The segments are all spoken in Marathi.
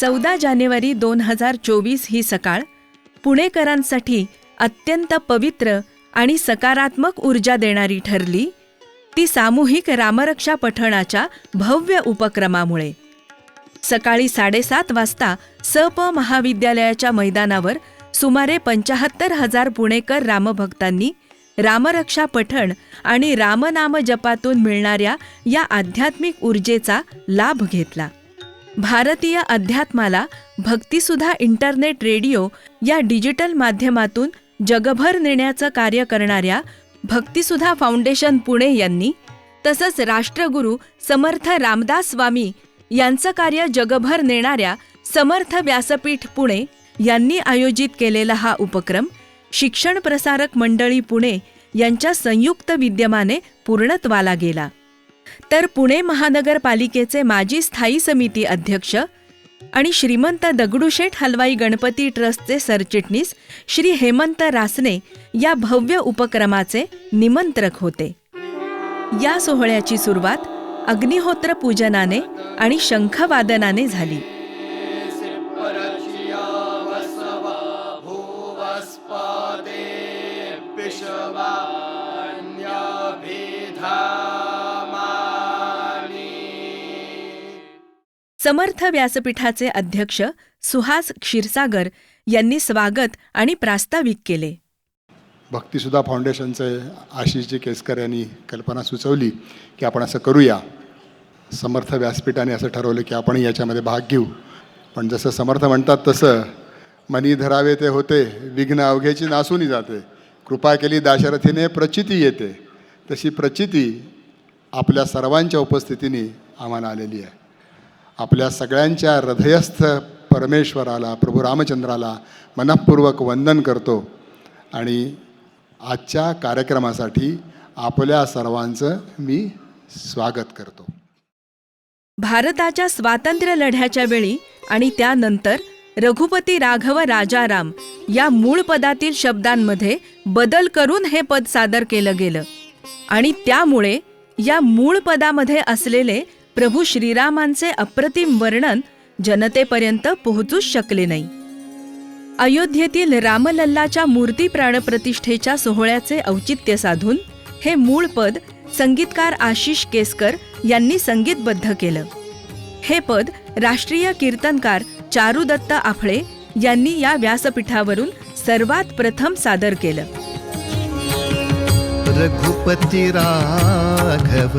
चौदा जानेवारी दोन हजार चोवीस ही सकाळ पुणेकरांसाठी अत्यंत पवित्र आणि सकारात्मक ऊर्जा देणारी ठरली ती सामूहिक रामरक्षा पठणाच्या भव्य उपक्रमामुळे. सकाळी साडेसात वाजता सप महाविद्यालयाच्या मैदानावर सुमारे पंचाहत्तर हजार पुणेकर रामभक्तांनी रामरक्षा पठण आणि रामनाम जपातून मिळणाऱ्या या आध्यात्मिक ऊर्जेचा लाभ घेतला. भारतीय अध्यात्माला भक्तिसुधा इंटरनेट रेडिओ या डिजिटल माध्यमातून जगभर नेण्याचं कार्य करणाऱ्या भक्तिसुधा फाउंडेशन पुणे यांनी तसंच राष्ट्रगुरू समर्थ रामदास स्वामी यांचं कार्य जगभर नेणाऱ्या समर्थ व्यासपीठ पुणे यांनी आयोजित केलेला हा उपक्रम शिक्षण प्रसारक मंडळी पुणे यांच्या संयुक्त विद्यमाने पूर्णत्वाला गेला. तर पुणे महानगरपालिकेचे माजी स्थायी समिती अध्यक्ष आणि श्रीमंत दगडूशेठ हलवाई गणपती ट्रस्टचे सरचिटणीस श्री हेमंत रासने या भव्य उपक्रमाचे निमंत्रक होते. या सोहळ्याची सुरुवात अग्निहोत्र पूजनाने आणि शंखवादनाने झाली. समर्थ व्यासपीठाचे अध्यक्ष सुहास क्षीरसागर यांनी स्वागत आणि प्रास्ताविक केले. भक्तीसुद्धा फाउंडेशनचे आशिषजी केसकर यांनी कल्पना सुचवली की आपण असं करूया. समर्थ व्यासपीठाने असं ठरवलं की आपण याच्यामध्ये भाग घेऊ. पण जसं समर्थ म्हणतात तसं मनी धरावे ते होते विघ्न अवघ्याची नासूनी जाते. कृपा केली दाशरथीने प्रचिती येते. तशी प्रचिती आपल्या सर्वांच्या उपस्थितीने आम्हाला आलेली आहे. आपल्या सगळ्यांच्या हृदयस्थ परमेश्वराला प्रभू रामचंद्राला मनःपूर्वक वंदन करतो आणि आजच्या कार्यक्रमासाठी आपल्या सर्वांचं मी स्वागत करतो. भारताच्या स्वातंत्र्य लढ्याच्या वेळी आणि त्यानंतर रघुपती राघव राजाराम या मूळ पदातील शब्दांमध्ये बदल करून हे पद सादर केलं गेलं आणि त्यामुळे या मूळ पदामध्ये असलेले प्रभू श्रीरामांचे अप्रतिम वर्णन जनतेपर्यंत पोहोचूच शकले नाही. अयोध्येतील रामलल्लाच्या मूर्ती प्राणप्रतिष्ठेच्या सोहळ्याचे औचित्य साधून हे मूळ पद संगीतकार आशिष केसकर यांनी संगीतबद्ध केलं. हे पद राष्ट्रीय कीर्तनकार चारुदत्त आफळे यांनी या व्यासपीठावरून सर्वात प्रथम सादर केलं. रघुपती राघव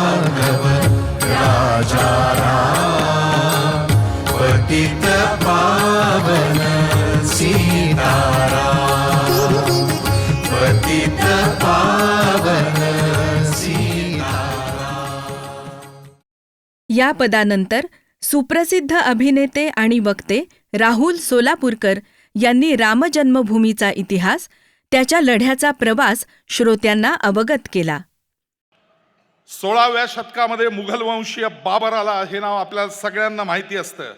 या पदानंतर सुप्रसिद्ध अभिनेते आणि वक्ते राहुल सोलापूरकर यांनी रामजन्मभूमीचा इतिहास त्याच्या लढ्याचा प्रवास श्रोत्यांना अवगत केला. सोळाव्या शतकामध्ये मुघल वंशीय बाबर आला हे नाव आपल्या सगळ्यांना माहिती असतं.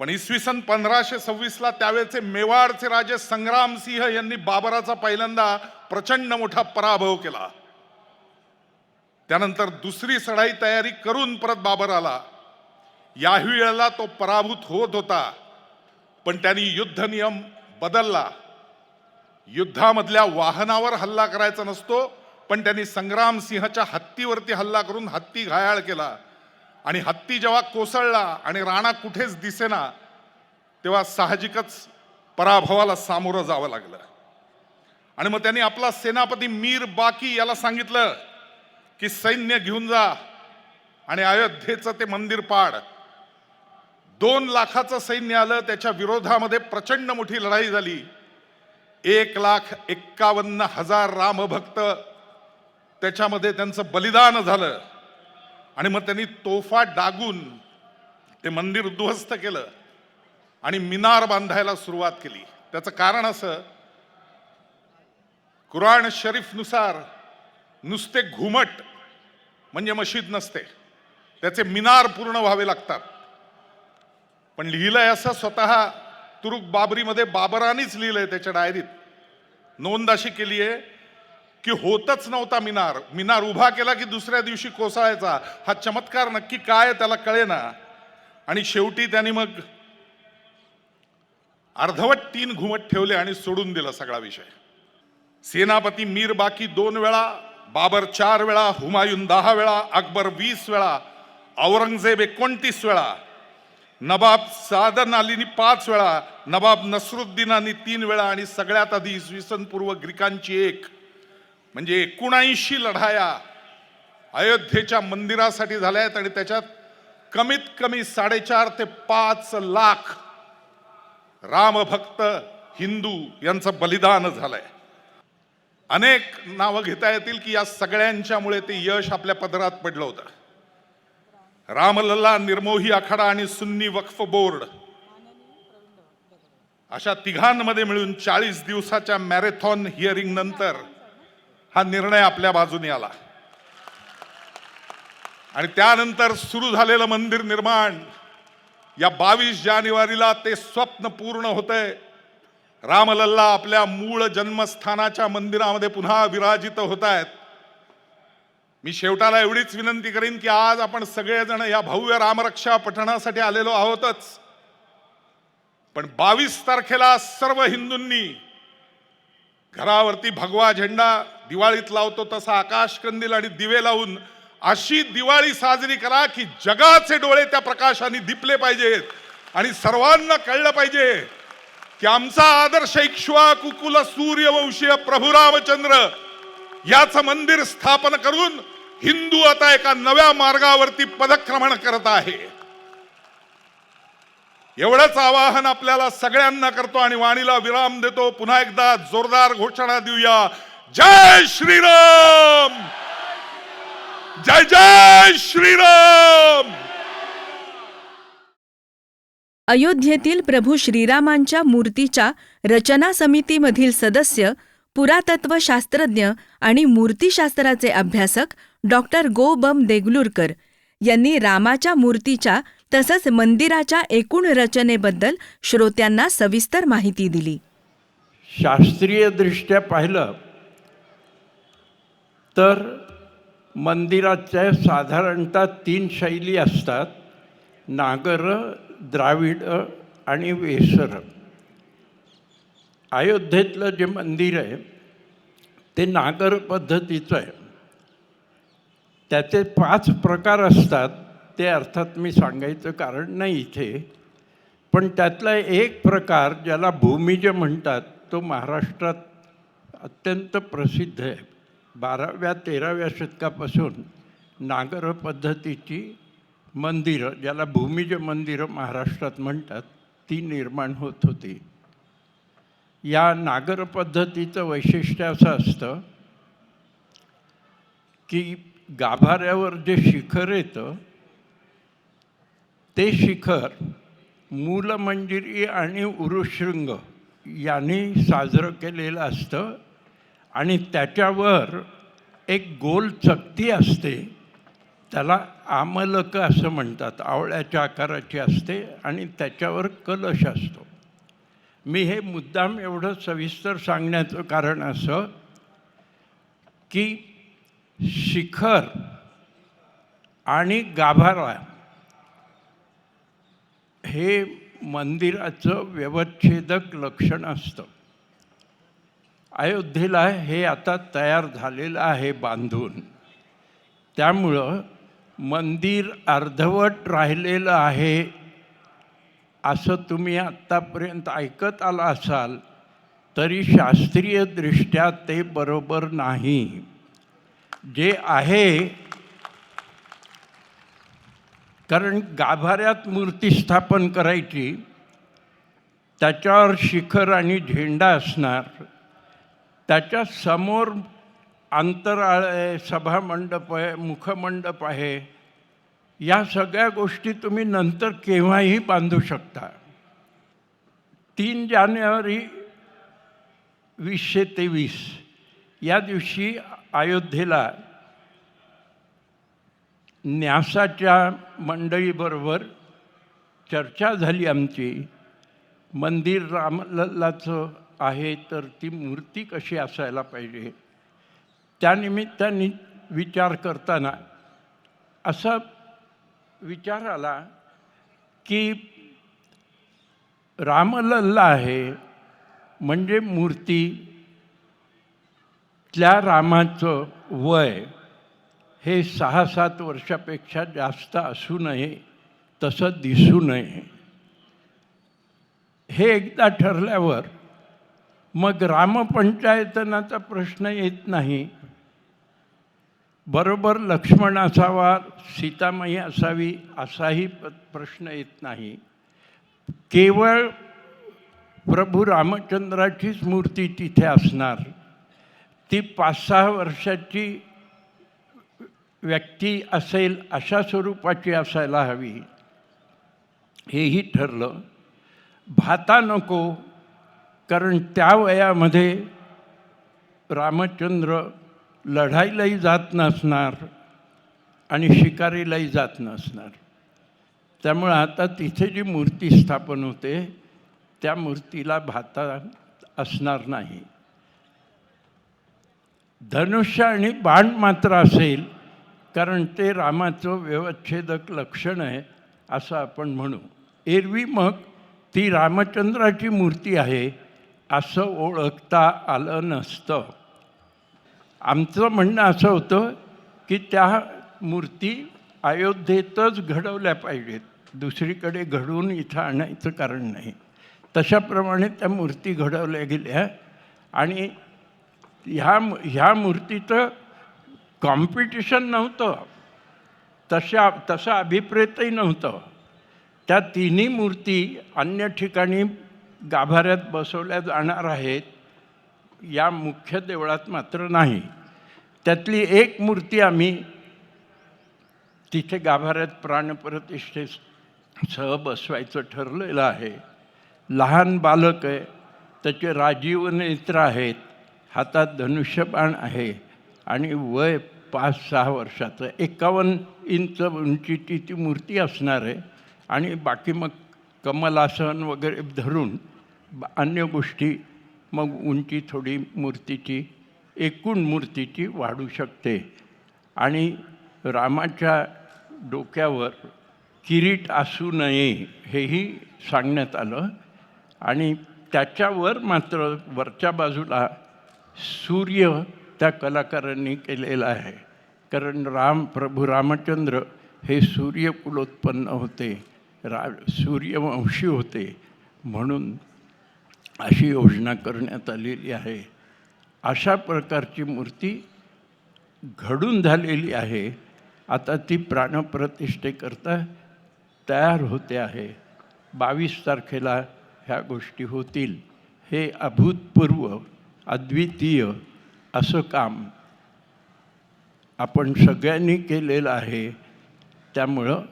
पण इसवी सन पंधराशे सव्वीसला त्यावेळेचे मेवाडचे राजे संग्रामसिंह यांनी बाबराचा पहिल्यांदा प्रचंड मोठा पराभव केला. त्यानंतर दुसरी चढाई तयारी करून परत बाबर आला. याही वेळेला तो पराभूत होत होता पण त्यांनी युद्ध नियम बदलला. युद्धामधल्या वाहनावर हल्ला करायचा नसतो पण त्यांनी संग्राम सिंहच्या हत्तीवरती हल्ला करून हत्ती घायाळ केला. आणि हत्ती जेव्हा कोसळला आणि राणा कुठेच दिसेना तेव्हा साहजिकच पराभवाला सामोरं जावं लागलं. आणि मग त्यांनी आपला सेनापती मीर बाकी याला सांगितलं की सैन्य घेऊन जा आणि अयोध्येचं ते मंदिर पाड. दोन लाखाचं सैन्य आलं त्याच्या विरोधामध्ये प्रचंड मोठी लढाई झाली. एक लाख एक्कावन्न हजार रामभक्त त्याच्यामध्ये त्यांचं बलिदान झालं. आणि मग त्यांनी तोफा डागून ते मंदिर उद्ध्वस्त केलं आणि मिनार बांधायला सुरुवात केली. त्याचं कारण असं कुराण शरीफनुसार नुसते घुमट म्हणजे मशीद नसते. त्याचे मिनार पूर्ण व्हावे लागतात. पण लिहिलंय असं स्वतः तुरुक बाबरीमध्ये बाबरानीच लिहिलंय त्याच्या डायरीत. नोंद अशी केली आहे की होतच नव्हता मिनार. मिनार उभा केला की दुसऱ्या दिवशी कोसळायचा. हा चमत्कार नक्की काय त्याला कळेना. आणि शेवटी त्यांनी मग अर्धवट तीन घुमट ठेवले आणि सोडून दिला सगळा विषय. सेनापती मीर बाकी दोन वेळा बाबर चार वेळा हुमायून दहा वेळा अकबर वीस वेळा औरंगजेब एकोणतीस वेळा नबाब सादन अलीनी पाच वेळा नबाब नसरुद्दीनानी तीन वेळा आणि सगळ्यात आधी इसवी सन पूर्व ग्रीकांची एक. म्हणजे एकोणऐंशी लढाया अयोध्येच्या मंदिरासाठी झाल्या आहेत आणि त्याच्यात कमीत कमी साडेचार ते पाच लाख रामभक्त हिंदू यांचं बलिदान झालंय. अनेक नावं घेता येतील की या सगळ्यांच्यामुळे ते यश आपल्या पदरात पडलं होतं. रामलल्ला निर्मोही आखाडा आणि सुन्नी वक्फ बोर्ड अशा तिघांमध्ये मिळून चाळीस दिवसाच्या मॅरेथॉन हिअरिंग नंतर हा निर्णय आपल्या बाजूने आला. आणि त्यानंतर सुरू झालेलं मंदिर निर्माण या बावीस जानेवारीला ते स्वप्न पूर्ण होतंय. रामलल्ला आपल्या मूळ जन्मस्थानाच्या मंदिरामध्ये पुन्हा विराजित होत आहेत. मी शेवटाला एवढीच विनंती करीन की आज आपण सगळेजण या भव्य रामरक्षा पठणासाठी आलेलो आहोतच. पण बावीस तारखेला सर्व हिंदूंनी घरावरती भगवा झेंडा दिवाळीत लावतो तसा आकाश कंदील आणि दिवे लावून अशी दिवाळी साजरी करा की जगाचे डोळे त्या प्रकाशाने दिपले पाहिजेत आणि सर्वांना कळलं पाहिजे. की आमचा आदर्श इक्ष्वा कुकुल सूर्यवंशीय प्रभू रामचंद्र याचं मंदिर स्थापन करून हिंदू आता एका नव्या मार्गावरती पदक्रमण करत आहे. एवढंच आवाहन आपल्याला सगळ्यांना करतो आणि वाणीला विराम देतो. पुन्हा एकदा जोरदार घोषणा देऊया. जय श्रीराम! जय जय श्रीराम! अयोध्येतील प्रभू श्रीरामांच्या मूर्तीच्या रचना समितीमधील सदस्य पुरातत्व शास्त्रज्ञ आणि मूर्तिशास्त्राचे अभ्यासक डॉक्टर गो बम देगलूरकर यांनी रामाच्या मूर्तीच्या तसंच मंदिराच्या एकूण रचनेबद्दल श्रोत्यांना सविस्तर माहिती दिली. शास्त्रीयदृष्ट्या पाहिलं तर मंदिराच्या साधारणतः तीन शैली असतात. नागर द्राविड आणि वेसर अयोध्येतलं जे मंदिर आहे ते नागर पद्धतीचं आहे. त्याचे पाच प्रकार असतात ते अर्थात मी सांगायचं कारण नाही इथे पण त्यातला एक प्रकार ज्याला भूमिज म्हणतात तो महाराष्ट्रात अत्यंत प्रसिद्ध आहे. बाराव्या तेराव्या शतकापासून नागर पद्धतीची मंदिरं ज्याला भूमिज मंदिरं महाराष्ट्रात म्हणतात ती निर्माण होत होती. या नागर पद्धतीचं वैशिष्ट्य असं असतं की गाभाऱ्यावर जे शिखर येतं ते शिखर मूलमंजिरी आणि उरुशृंग यांनी साजरं केलेलं असतं आणि त्याच्यावर एक गोल चकती असते त्याला आमलक असं म्हणतात आवळ्याच्या आकाराची असते आणि त्याच्यावर कलश असतो. मी हे मुद्दाम एवढं सविस्तर सांगण्याचं कारण असं की शिखर आणि गाभारा हे मंदिराचं व्यवच्छेदक लक्षण असतं. अयोध्येला हे आता तयार झालेलं आहे बांधून. त्यामुळं मंदिर अर्धवट राहिलेलं आहे. असं तुम्ही आत्तापर्यंत ऐकत आला असाल तरी शास्त्रीयदृष्ट्या ते बरोबर नाही. जे आहे कारण गाभाऱ्यात मूर्ती स्थापन करायची त्याच्यावर शिखर आणि झेंडा असणार त्याच्यासमोर अंतराळ आहे सभामंडप आहे मुखमंडप आहे या सगळ्या गोष्टी तुम्ही नंतर केव्हाही बांधू शकता. तीन जानेवारी वीसशे तेवीस या दिवशी अयोध्येला न्यासाच्या मंडळीबरोबर चर्चा झाली आमची. मंदिर रामलल्लाचं आहे तर ती मूर्ती कशी असायला पाहिजे? त्यानिमित्ताने विचार करताना असा विचार आला की रामलल्ला आहे म्हणजे मूर्ती त्या रामाचं वय हे सहा सात वर्षापेक्षा जास्त असू नये तसं दिसू नये. हे एकदा ठरल्यावर मग रामपंचायतनाचा प्रश्न येत नाही. बरोबर लक्ष्मण असावा सीतामयी असावी असाही प- प्रश्न येत नाही. केवळ प्रभू रामचंद्राचीच मूर्ती तिथे असणार. ती पाच सहा वर्षाची व्यक्ती असेल अशा स्वरूपाची असायला हवी. हेही ठरलं. भाता नको कारण त्या वयामध्ये रामचंद्र लढाईलाही जात नसणार आणि शिकारीलाही जात नसणार. त्यामुळं आता तिथे जी मूर्ती स्थापन होते त्या मूर्तीला भाता असणार नाही. धनुष्य आणि बाण मात्र असेल कारण ते रामाचं व्यवच्छेदक लक्षण आहे असं आपण म्हणू. एरवी मग ती रामचंद्राची मूर्ती आहे असं ओळखता आलं नसतं. आमचं म्हणणं असं होतं की त्या मूर्ती अयोध्येतच घडवल्या पाहिजेत. दुसरीकडे घडवून इथं आणायचं कारण नाही. तशाप्रमाणे त्या मूर्ती घडवल्या गेल्या आणि ह्या ह्या मूर्तीचं कॉम्पिटिशन नव्हतं. तशा तसं अभिप्रेतही नव्हतं. त्या तिन्ही मूर्ती अन्य ठिकाणी गाभाऱ्यात बसवल्या जाणार आहेत. या मुख्य देवळात मात्र नाही. त्यातली एक मूर्ती आम्ही तिथे गाभाऱ्यात प्राणप्रतिष्ठेसह बसवायचं ठरलेलं आहे. लहान बालक आहे त्याचे राजीव नेत्र आहेत हातात धनुष्यबाण आहे आणि वय पाच सहा वर्षाचं. एकावन्न इंच उंचीची ती मूर्ती असणार आहे आणि बाकी मग कमलासन वगैरे धरून ब- अन्य गोष्टी मग उंची थोडी मूर्तीची एकूण मूर्तीची वाढू शकते. आणि रामाच्या डोक्यावर किरीट असू नये हेही सांगण्यात आलं. आणि त्याच्यावर मात्र वरच्या बाजूला सूर्य त्या कलाकारांनी केलेला आहे. कारण राम प्रभू रामचंद्र हे सूर्यकुलोत्पन्न होते. रा सूर्यवंशी होते. म्हणून अशी योजना करण्यात आलेली आहे. अशा प्रकारची मूर्ती घडून झालेली आहे. आता ती प्राणप्रतिष्ठेकरता तयार होते आहे. बावीस तारखेला ह्या गोष्टी होतील. हे अभूतपूर्व अद्वितीय असं काम आपण सगळ्यांनी केलेलं आहे. त्यामुळं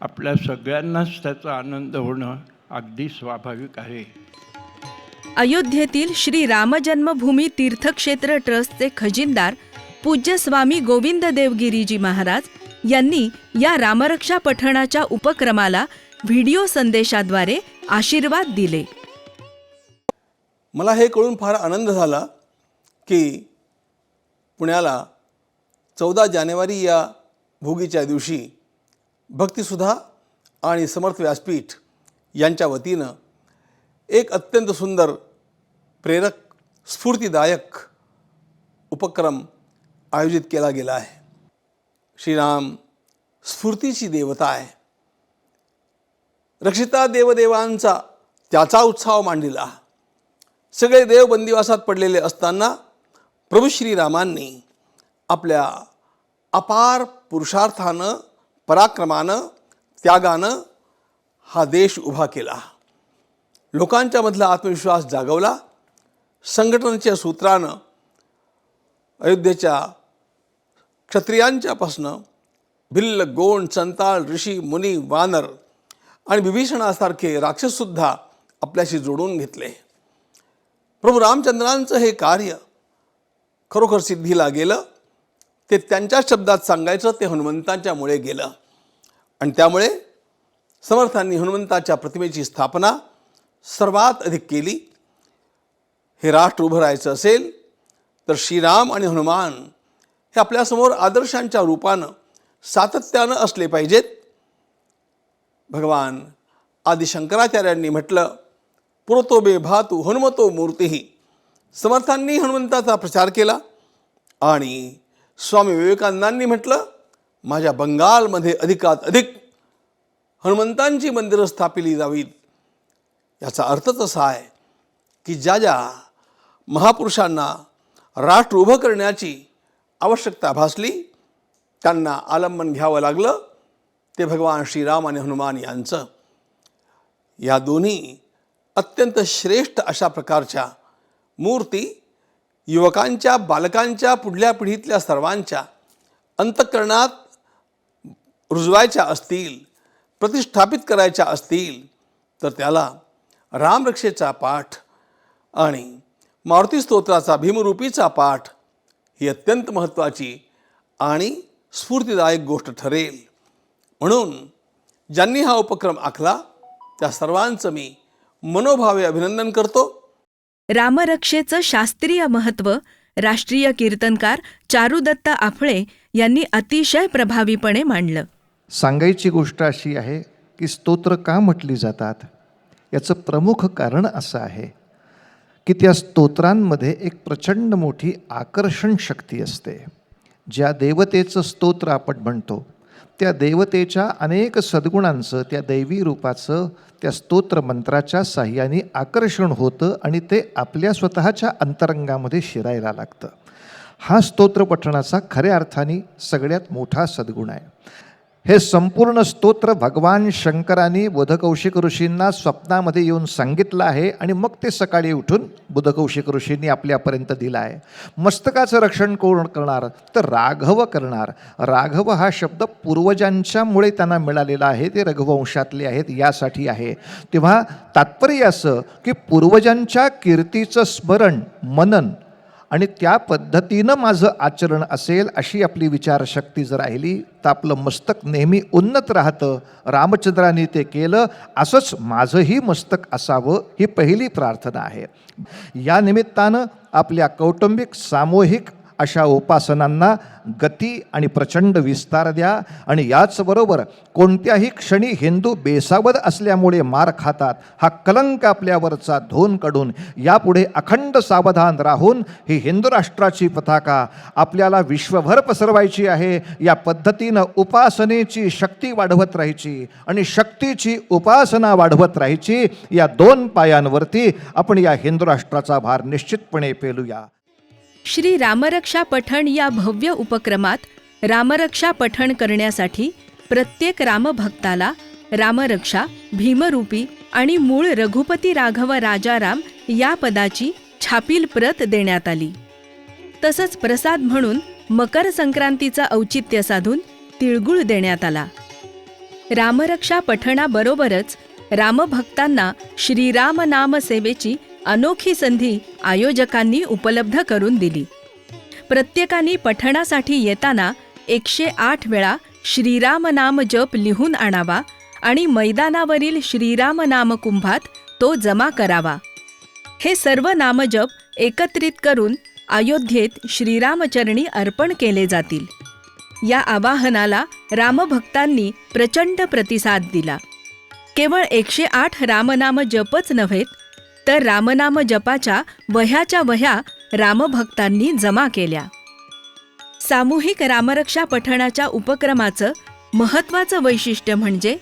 आपल्या सगळ्यांनाच त्याचा आनंद होणं अगदी स्वाभाविक आहे. अयोध्येतील श्री रामजन्मभूमी तीर्थक्षेत्र ट्रस्टचे खजिनदार पूज्य स्वामी गोविंद देवगिरीजी महाराज यांनी या रामरक्षा पठणाच्या उपक्रमाला व्हिडिओ संदेशाद्वारे आशीर्वाद दिले. मला हे कळून फार आनंद झाला की पुण्याला चौदा जानेवारी या भोगीच्या दिवशी भक्तिसुधा आणि समर्थ व्यासपीठ यांच्या वतीनं एक अत्यंत सुंदर प्रेरक स्फूर्तिदायक उपक्रम आयोजित केला गेला आहे. श्रीराम स्फूर्तीची देवता आहे. रक्षिता देवदेवांचा त्याचा उत्साह मांडिला सगळे देव बंदिवासात पडलेले असताना प्रभू श्रीरामांनी आपल्या अपार पुरुषार्थानं पराक्रमानं त्यागानं हा देश उभा केला. लोकांच्यामधला आत्मविश्वास जागवला. संघटनेच्या सूत्रानं अयोध्येच्या क्षत्रियांच्यापासनं भिल्ल गोंड संताळ ऋषी मुनी वानर आणि विभीषणासारखे राक्षससुद्धा आपल्याशी जोडून घेतले. प्रभू रामचंद्रांचं हे कार्य खरोखर सिद्धीला गेलं. ते त्यांच्या शब्दात सांगायचं ते हनुमंतांच्यामुळे गेलं. आणि त्यामुळे समर्थांनी हनुमंताच्या प्रतिमेची स्थापना सर्वात अधिक केली. हे राष्ट्र उभं राहायचं असेल तर श्रीराम आणि हनुमान हे आपल्यासमोर आदर्शांच्या रूपानं सातत्यानं असले पाहिजेत. भगवान आदि शंकराचार्यांनी म्हटलं पुरतो बे भातू हनुमतो मूर्तीही समर्थांनी हनुमंताचा प्रचार केला आणि स्वामी विवेकानंदांनी म्हटलं माझ्या बंगालमध्ये अधिकात अधिक हनुमंतांची मंदिरं स्थापिली जावीत. याचा अर्थच असा आहे की ज्या ज्या महापुरुषांना राष्ट्र उभं करण्याची आवश्यकता भासली त्यांना आलंबन घ्यावं लागलं ते भगवान श्रीराम आणि हनुमान यांचं. या दोन्ही अत्यंत श्रेष्ठ अशा प्रकारच्या मूर्ती युवकांच्या बालकांच्या पुढल्या पिढीतल्या सर्वांच्या अंतःकरणात रुजवायच्या असतील प्रतिष्ठापित करायच्या असतील तर त्याला रामरक्षेचा पाठ आणि मारुती स्तोत्राचा भीमरूपीचा पाठ ही अत्यंत महत्त्वाची आणि स्फूर्तिदायक गोष्ट ठरेल. म्हणून ज्यांनी हा उपक्रम आखला त्या सर्वांचं मी मनोभावे अभिनंदन करतो. रामरक्षेचं शास्त्रीय महत्त्व राष्ट्रीय कीर्तनकार चारुदत्त आफळे यांनी अतिशय प्रभावीपणे मांडलं. सांगायची गोष्ट अशी आहे की स्तोत्र का म्हटली जातात? याचं प्रमुख कारण असं आहे की त्या स्तोत्रांमध्ये एक प्रचंड मोठी आकर्षण शक्ती असते. ज्या देवतेचं स्तोत्र आपण म्हणतो त्या देवतेच्या अनेक सद्गुणांचं त्या दैवी रूपाचं त्या स्तोत्र मंत्राच्या साह्याने आकर्षण होतं आणि ते आपल्या स्वतःच्या अंतरंगामध्ये शिरायला लागतं. हा स्तोत्र पठणाचा खऱ्या अर्थाने सगळ्यात मोठा सद्गुण आहे. हे संपूर्ण स्तोत्र भगवान शंकरांनी बुधकौशिक ऋषींना स्वप्नामध्ये येऊन सांगितलं आहे आणि मग ते सकाळी उठून बुधकौशिक ऋषींनी आपल्यापर्यंत दिलं आहे. मस्तकाचं रक्षण कोण करणार? तर राघव करणार. राघव हा शब्द पूर्वजांच्यामुळे त्यांना मिळालेला आहे ते रघुवंशातले आहेत यासाठी आहे. तेव्हा तात्पर्य असं की पूर्वजांच्या कीर्तीचं स्मरण मनन आणि त्या पद्धतीनं माझं आचरण असेल अशी आपली विचारशक्ती जर राहिली तर आपलं मस्तक नेहमी उन्नत राहतं. रामचंद्राने ते केलं. असंच माझंही मस्तक असावं ही पहिली प्रार्थना आहे. या निमित्तानं आपल्या कौटुंबिक सामूहिक अशा उपासनांना गती आणि प्रचंड विस्तार द्या. आणि याचबरोबर कोणत्याही क्षणी हिंदू बेसावध असल्यामुळे मार खातात. हा कलंक आपल्यावरचा धोन काढून यापुढे अखंड सावधान राहून ही हिंदू राष्ट्राची पताका आपल्याला विश्वभर पसरवायची आहे. या पद्धतीनं उपासनेची शक्ती वाढवत राहायची आणि शक्तीची उपासना वाढवत राहायची. या दोन पायांवरती आपण या हिंदू राष्ट्राचा भार निश्चितपणे पेलूया. श्री रामरक्षा पठण या भव्य उपक्रमात रामरक्षा पठण करण्यासाठी प्रत्येक रामभक्ताला रामरक्षा भीमरूपी आणि मूळ रघुपती राघव राजाराम या पदाची छापील प्रत देण्यात आली. तसंच प्रसाद म्हणून मकर संक्रांतीचं औचित्य साधून तिळगुळ देण्यात आला. रामरक्षा पठणाबरोबरच रामभक्तांना श्रीराम नाम सेवेची अनोखी संधी आयोजकांनी उपलब्ध करून दिली. प्रत्येकाने पठणासाठी येताना एकशे आठ वेळा श्रीराम नाम जप लिहून आणावा आणि मैदानावरील श्रीराम नाम कुंभात तो जमा करावा. हे सर्व नामजप एकत्रित करून अयोध्येत श्रीरामचरणी अर्पण केले जातील. या आवाहनाला रामभक्तांनी प्रचंड प्रतिसाद दिला. केवळ एकशे आठ रामनाम जपच नव्हेत तर रामनाम जपाच्या वह्याच्या वह्या रामभक्तांनी जमा केल्या. सामूहिक रामरक्षा पठणाच्या उपक्रमाचं महत्त्वाचं वैशिष्ट्य म्हणजे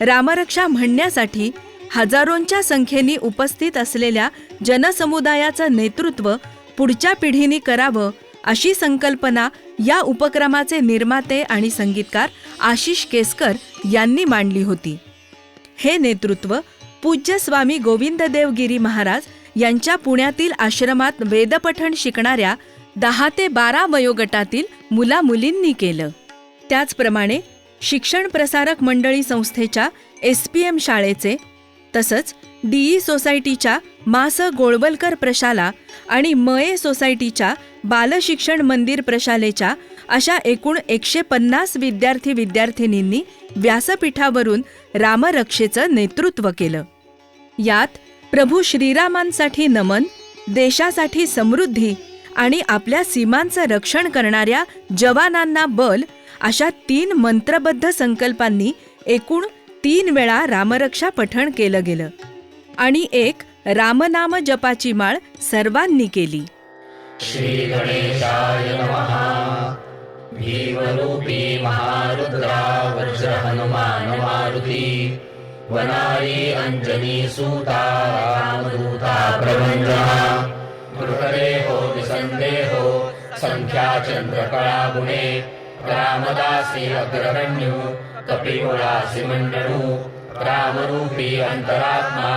रामरक्षा म्हणण्यासाठी हजारोंच्या संख्येने उपस्थित असलेल्या जनसमुदायाचं नेतृत्व पुढच्या पिढीने करावं अशी संकल्पना या उपक्रमाचे निर्माते आणि संगीतकार आशिष केसकर यांनी मांडली होती. हे नेतृत्व पूज्य स्वामी गोविंददेव गिरी महाराज यांच्या पुण्यातील आश्रमात वेदपठण शिकणाऱ्या दहा ते बारा वयोगटातील मुला मुलींनी केलं. त्याचप्रमाणे शिक्षण प्रसारक मंडळी संस्थेच्या एस पी एम शाळेचे तसंच डीई सोसायटीच्या मास गोळवलकर प्रशाला आणि मये सोसायटीच्या बालशिक्षण मंदिर प्रशालेच्या अशा एकूण एकशे पन्नास विद्यार्थी विद्यार्थिनींनी व्यासपीठावरून रामरक्षेचं नेतृत्व केलं. यात प्रभू श्रीरामांसाठी नमन देशासाठी समृद्धी आणि आपल्या सीमांचं रक्षण करणाऱ्या जवानांना बल अशा तीन मंत्रबद्ध संकल्पांनी एकूण तीन वेळा रामरक्षा पठण केलं गेलं. आणि एक रामनाम जपाची माळ सर्वांनी केली. श्री गणेशाय भीमरूपी महारुद्रा वज्र हनुमान मारुती वनारी अंजनी सूता रामदूता प्रवंदना मृतदेहो विसन्देहो संख्या चंद्रकळा गुणे रामदासी अग्रगण्यो कपिकुलासी मंडणू रामरूपी अंतरात्मा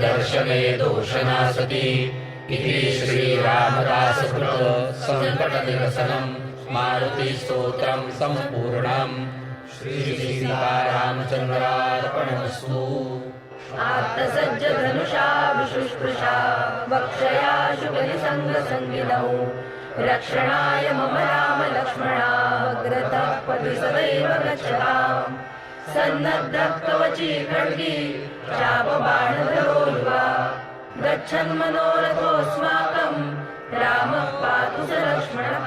दर्शने दोषनासती इति श्रीरामदासकृत सङ्कटनिरसनं मारुतिस्तोत्रं सम्पूर्णम्। श्रीसीतारामचन्द्रार्पणमस्तु। आत्तसज्ज धनुषा विशुष्पृशा वक्षया शुभनिसङ्गसङ्गिनौ रक्षणाय मम राम लक्ष्मणा गच्छताम् सन्नद्धः कवची खड्गी चापबाणधरो युवा गच्छन् मनोरथोऽस्माकम् रामः पातु स लक्ष्मणः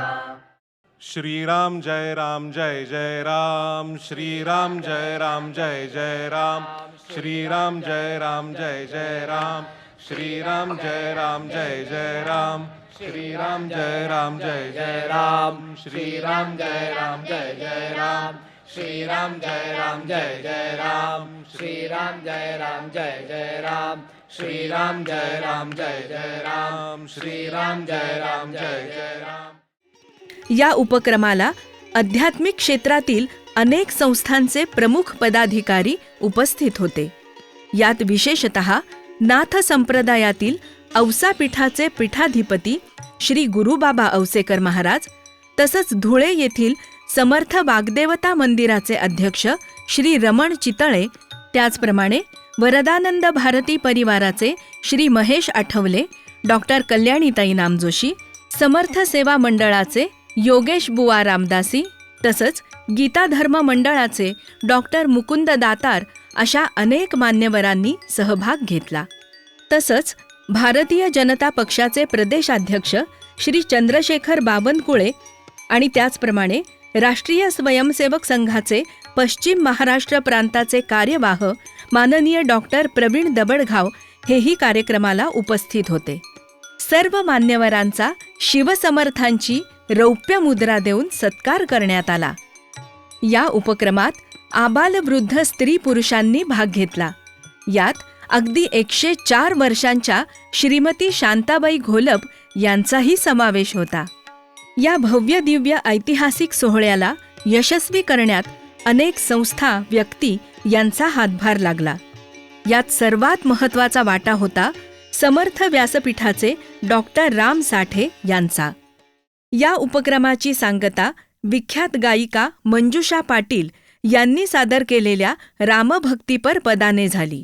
श्रीराम जय राम जय जय राम श्रीराम जय राम जय जय राम श्रीराम जय राम जय जय राम श्रीराम जय राम जय जय राम श्रीराम जय राम जय जय राम श्रीराम जय राम जय जय राम। श्रीराम जय राम जय जय राम। श्रीराम जय राम जय जय राम। श्रीराम जय राम जय जय राम। श्रीराम जय राम जय जय राम। या उपक्रमाला आध्यात्मिक क्षेत्रातील अनेक संस्थांचे प्रमुख पदाधिकारी उपस्थित होते. यात विशेषत नाथ संप्रदायातील औसा पीठाचे पीठाधिपती श्री गुरुबाबा औसेकर महाराज तसंच धुळे येथील समर्थ वाग्देवता मंदिराचे अध्यक्ष श्री रमण चितळे त्याचप्रमाणे वरदानंद भारती परिवाराचे श्री महेश आठवले डॉक्टर कल्याणीताई नामजोशी समर्थ सेवा मंडळाचे योगेश बुवा रामदासी तसंच गीता धर्म मंडळाचे डॉक्टर मुकुंद दातार अशा अनेक मान्यवरांनी सहभाग घेतला. तसंच भारतीय जनता पक्षाचे प्रदेशाध्यक्ष श्री चंद्रशेखर बावनकुळे आणि त्याचप्रमाणे राष्ट्रीय स्वयंसेवक संघाचे पश्चिम महाराष्ट्र प्रांताचे कार्यवाह माननीय डॉक्टर प्रवीण दबडघाव हेही कार्यक्रमाला उपस्थित होते. सर्व मान्यवरांचा शिवसमर्थांची रौप्य मुद्रा देऊन सत्कार करण्यात आला. या उपक्रमात आबालवृद्ध स्त्री पुरुषांनी भाग घेतला. यात अगदी एकशे चार वर्षांच्या श्रीमती शांताबाई घोलप यांचाही समावेश होता. या भव्य दिव्य ऐतिहासिक सोहळ्याला यशस्वी करण्यात अनेक संस्था व्यक्ती यांचा हातभार लागला. यात सर्वात महत्त्वाचा वाटा होता समर्थ व्यासपीठाचे डॉक्टर राम साठे यांचा. या उपक्रमाची सांगता विख्यात गायिका मंजुषा पाटील यांनी सादर केलेल्या रामभक्तीपर पदाने झाली.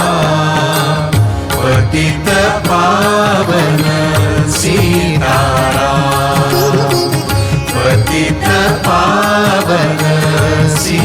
ಪಾವನ ಸೀತಾರಾಮ ಪತಿತ ಪಾವನ ಸೀ